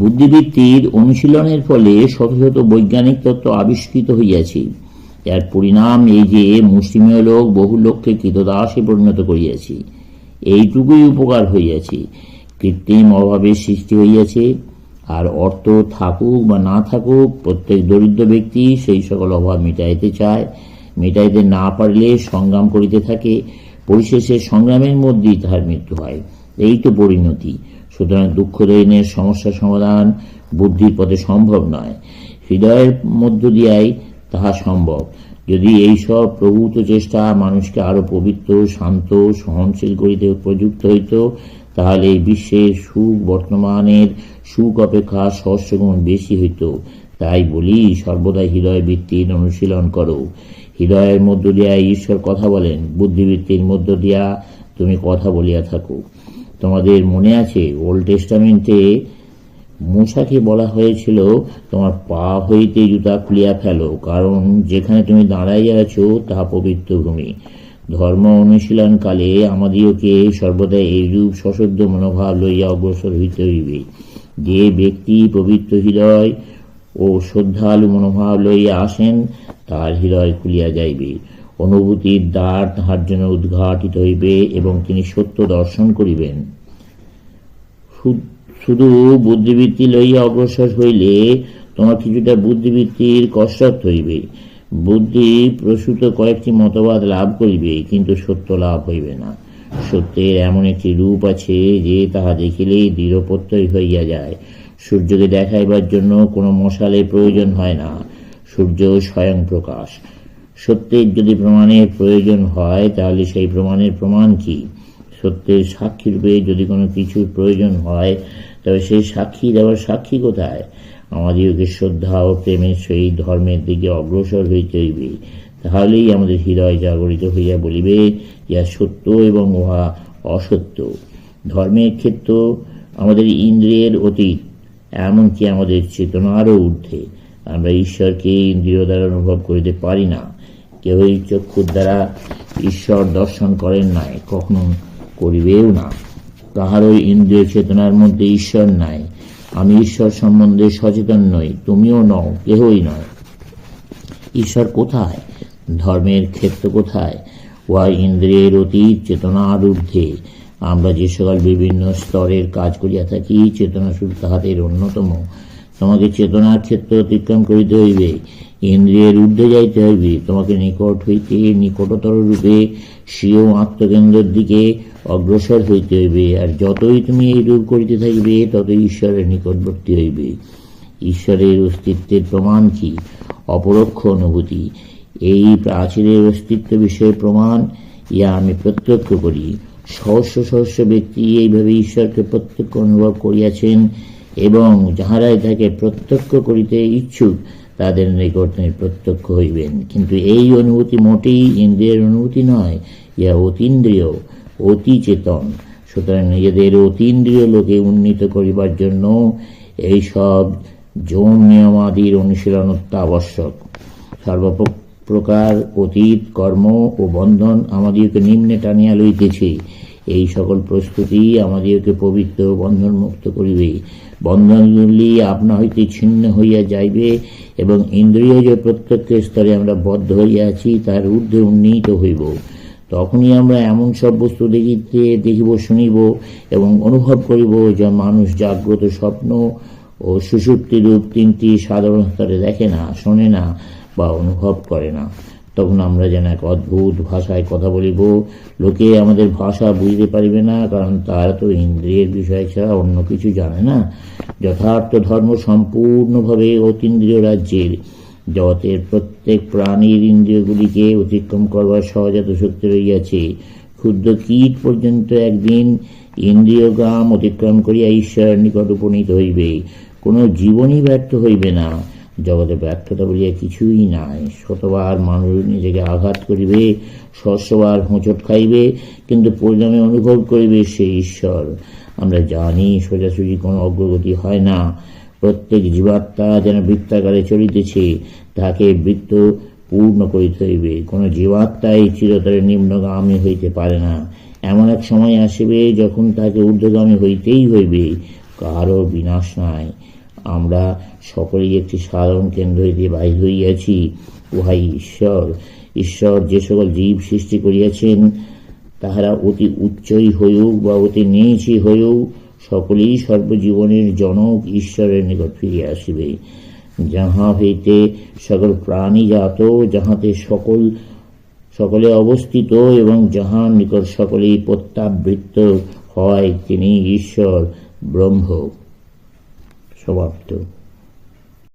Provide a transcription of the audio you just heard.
বুদ্ধিবৃত্তির অনুশীলনের ফলে শত শত বৈজ্ঞানিক তত্ত্ব আবিষ্কৃত হইয়াছে। এর পরিণাম এই যে মুসলিমীয় লোক বহু লোককে কৃতদাসে পরিণত করিয়াছে। এইটুকুই উপকার হইয়াছে। কৃত্রিম অভাবের সৃষ্টি হইয়াছে। আর অর্থ থাকুক বা না থাকুক, প্রত্যেক দরিদ্র ব্যক্তি সেই সকল অভাব মিটাইতে চায়। মিটাইতে না পারলে সংগ্রাম করিতে থাকে। পরিশেষে সংগ্রামের মধ্যেই তাহার মৃত্যু হয়। এই তো পরিণতি। সুতরাং দুঃখ দৈনের সমস্যা সমাধান বুদ্ধির পথে সম্ভব নয়। হৃদয়ের মধ্য দিয়াই তাহা সম্ভব। যদি এইসব প্রভূত চেষ্টা মানুষকে আরও পবিত্র, শান্ত, সহনশীল করিতে প্রযুক্ত হইত, তাহলে এই বিশ্বের সুখ বর্তমানের সুখ অপেক্ষা সহস্রগুণ বেশি হইত। তাই বলি সর্বদা হৃদয় বৃত্তির অনুশীলন করো। হৃদয়ের মধ্য দিয়া ঈশ্বর কথা বলেন, বুদ্ধিবৃত্তির মধ্য দিয়া তুমি কথা বলিয়া থাকো। তোমাদের মনে আছে? ওল্ড টেস্টামেন্টে মূসাকে বলা হয়েছিল, তোমার পা হইতে জুতা খুলিয়া ফেলো, কারণ যেখানে তুমি দাঁড়াইয়া আছো, তাহা পবিত্র ভূমি। ধর্ম অনুশীলনকালে আমাদিওকে সর্বদা এইরূপ সশব্দ মনোভাব লইয়া অগ্রসর হইতে হইবে। যে ব্যক্তি পবিত্র হৃদয় ও শ্রদ্ধালু মনোভাব লইয়া আসেন, তার হৃদয় খুলিয়া যাইবে। অনুভূতির দ্বার তাহার জন্য উদ্ঘাটিত হইবে এবং তিনি সত্য দর্শন করিবেন। শুধু বুদ্ধিবৃত্তি লইয়া অগ্রসর হইলে তোমার কিছুটা বুদ্ধিবৃত্তির কসরত হইবে। বুদ্ধি প্রসূত কয়েকটি মতবাদ লাভ করিবে, কিন্তু সত্য লাভ হইবে না। সত্যের এমন একটি রূপ আছে যে তাহা দেখিলেই দৃঢ় প্রত্যয় হইয়া যায়। সূর্যকে দেখাইবার জন্য কোনো মশালের প্রয়োজন হয় না। সূর্য স্বয়ং প্রকাশ। সত্যের যদি প্রমাণের প্রয়োজন হয়, তাহলে সেই প্রমাণের প্রমাণ কি? সত্যের সাক্ষী রূপে যদি কোনো কিছুর প্রয়োজন হয়, তবে সেই সাক্ষী দেওয়ার সাক্ষী কোথায়? আমাদিওকে শ্রদ্ধা ও প্রেমের সহিত ধর্মের দিকে অগ্রসর হইতে হইবে। তাহলেই আমাদের হৃদয় জাগরিত হইয়া বলিবে ইহা সত্য এবং উহা অসত্য। ধর্মের ক্ষেত্র আমাদের ইন্দ্রিয়ের অতীত, এমনকি আমাদের চেতনারও ঊর্ধ্বে। আমরা ঈশ্বরকে ইন্দ্রিয় দ্বারা অনুভব করিতে পারি না। কেউই চক্ষুর দ্বারা ঈশ্বর দর্শন করেন নাই, কখনো করিবেও না। কাহারও ইন্দ্রিয় চেতনার মধ্যে ঈশ্বর নাই। আমি ঈশ্বর সম্বন্ধে সচেতন নই, তুমিও নও, কেহই নয় ঈশ্বর কোথায়? ধর্মের ক্ষেত্র কোথায়? উহা ইন্দ্রিয়ের অতীত চেতনার ঊর্ধ্বে। আমরা যে সকল বিভিন্ন স্তরের কাজ করিয়া থাকি চেতনা শুধু তাহাদের অন্যতম। তোমাকে চেতনার ক্ষেত্র অতিক্রম করিতে হইবে। ইন্দ্রিয়ের ঊর্ধ্বে যাইতে হইবে। তোমাকে নিকট হইতে, নিকটতর রূপে স্বীয় আত্মকেন্দ্রের দিকে অগ্রসর হইতে হইবে। আর যতই তুমি এই রূপ করিতে থাকিবে, ততই ঈশ্বরের নিকটবর্তী হইবে। ঈশ্বরের অস্তিত্বের প্রমাণ কি? অপরোক্ষ অনুভূতি। এই প্রাচীরের অস্তিত্ব বিষয়ে প্রমাণ ইয়া আমি প্রত্যক্ষ করি। সহস্র সহস্র ব্যক্তি এইভাবে ঈশ্বরকে প্রত্যক্ষ অনুভব করিয়াছেন এবং যাহারাই তাকে প্রত্যক্ষ করিতে ইচ্ছুক তাদের নিকট প্রত্যক্ষ হইবেন। কিন্তু এই অনুভূতি মোটেই ইন্দ্রিয়ের অনুভূতি নয়, ইহা অতীন্দ্রিয় অতি চেতন সুতরাং নিজেদের অতীন্দ্রিয় লোকে উন্নীত করিবার জন্য এইসব যৌন নিয়মাদির অনুশীলন অত্যাবশ্যক। সর্বপ্রকার অতীত, কর্ম ও বন্ধন আমাদিওকে নিম্নে টানিয়া লইতেছে। এই সকল প্রস্তুতি আমাদেরকে পবিত্র বন্ধন মুক্ত করিবে। বন্ধনগুলি আপনা হইতে ছিন্ন হইয়া যাইবে এবং ইন্দ্রিয় যে প্রত্যক্ষ স্তরে আমরা বদ্ধ হইয়া আছি, তার ঊর্ধ্বে উন্নীত হইব। তখনই আমরা এমন সব বস্তু দেখিতে, দেখিব, শুনিব এবং অনুভব করিব যা মানুষ জাগ্রত স্বপ্ন ও সুষুপ্তি রূপ তিনটি সাধারণ স্তরে দেখে না, শোনে না বা অনুভব করে না। তখন আমরা যেন এক অদ্ভুত ভাষায় কথা বলিব। লোকে আমাদের ভাষা বুঝতে পারিবে না, কারণ তারা তো ইন্দ্রিয়ের বিষয় ছাড়া অন্য কিছু জানে না। যথার্থ ধর্ম সম্পূর্ণভাবে অতীন্দ্রিয় রাজ্যের। জগতের প্রত্যেক প্রাণীর ইন্দ্রিয়গুলিকে অতিক্রম করবার সহজাত শক্তি রইয়াছে ক্ষুদ্র কীট পর্যন্ত একদিন ইন্দ্রিয়গ্রাম অতিক্রম করিয়া ঈশ্বরের নিকট উপনীত হইবে। কোনো জীবনই ব্যর্থ হইবে না। জগতে ব্যর্থতা বলিয়া কিছুই নাই। শতবার মানুষ নিজেকে আঘাত করিবে শস্যবার হোঁচট খাইবে, কিন্তু পরিণামে অনুভব করিবে সে ঈশ্বর। আমরা জানি সোজাসুজি কোনো অগ্রগতি হয় না। প্রত্যেক জীবাত্মা যেন বৃত্তাকারে চলিতেছে, তাহাকে বৃত্ত পূর্ণ করিতে হইবে। কোনো জীবাত্মাই চিরতরে নিম্নগামী হইতে পারে না। এমন এক সময় আসিবে যখন তাকে ঊর্ধ্বগামী হইতেই হইবে, কারও বিনাশ নাই। আমরা সকলেই একটি সাধারণ কেন্দ্র হইতে বাহির হইয়াছি। উহাই ঈশ্বর। ঈশ্বর যে সকল জীব সৃষ্টি করিয়াছেন, তাহারা অতি উচ্চই হইউক বা অতি নিচই হইউক, সকলেই সর্বজীবনের জনক ঈশ্বরের নিকট ফিরিয়া আসিবে। যাহা হইতে সকল প্রাণী জাত, যাহাতে সকল, সকলে অবস্থিত এবং যাহার নিকট সকলেই প্রত্যাবৃত্ত হয়, তিনি ঈশ্বর ব্রহ্ম। show up too.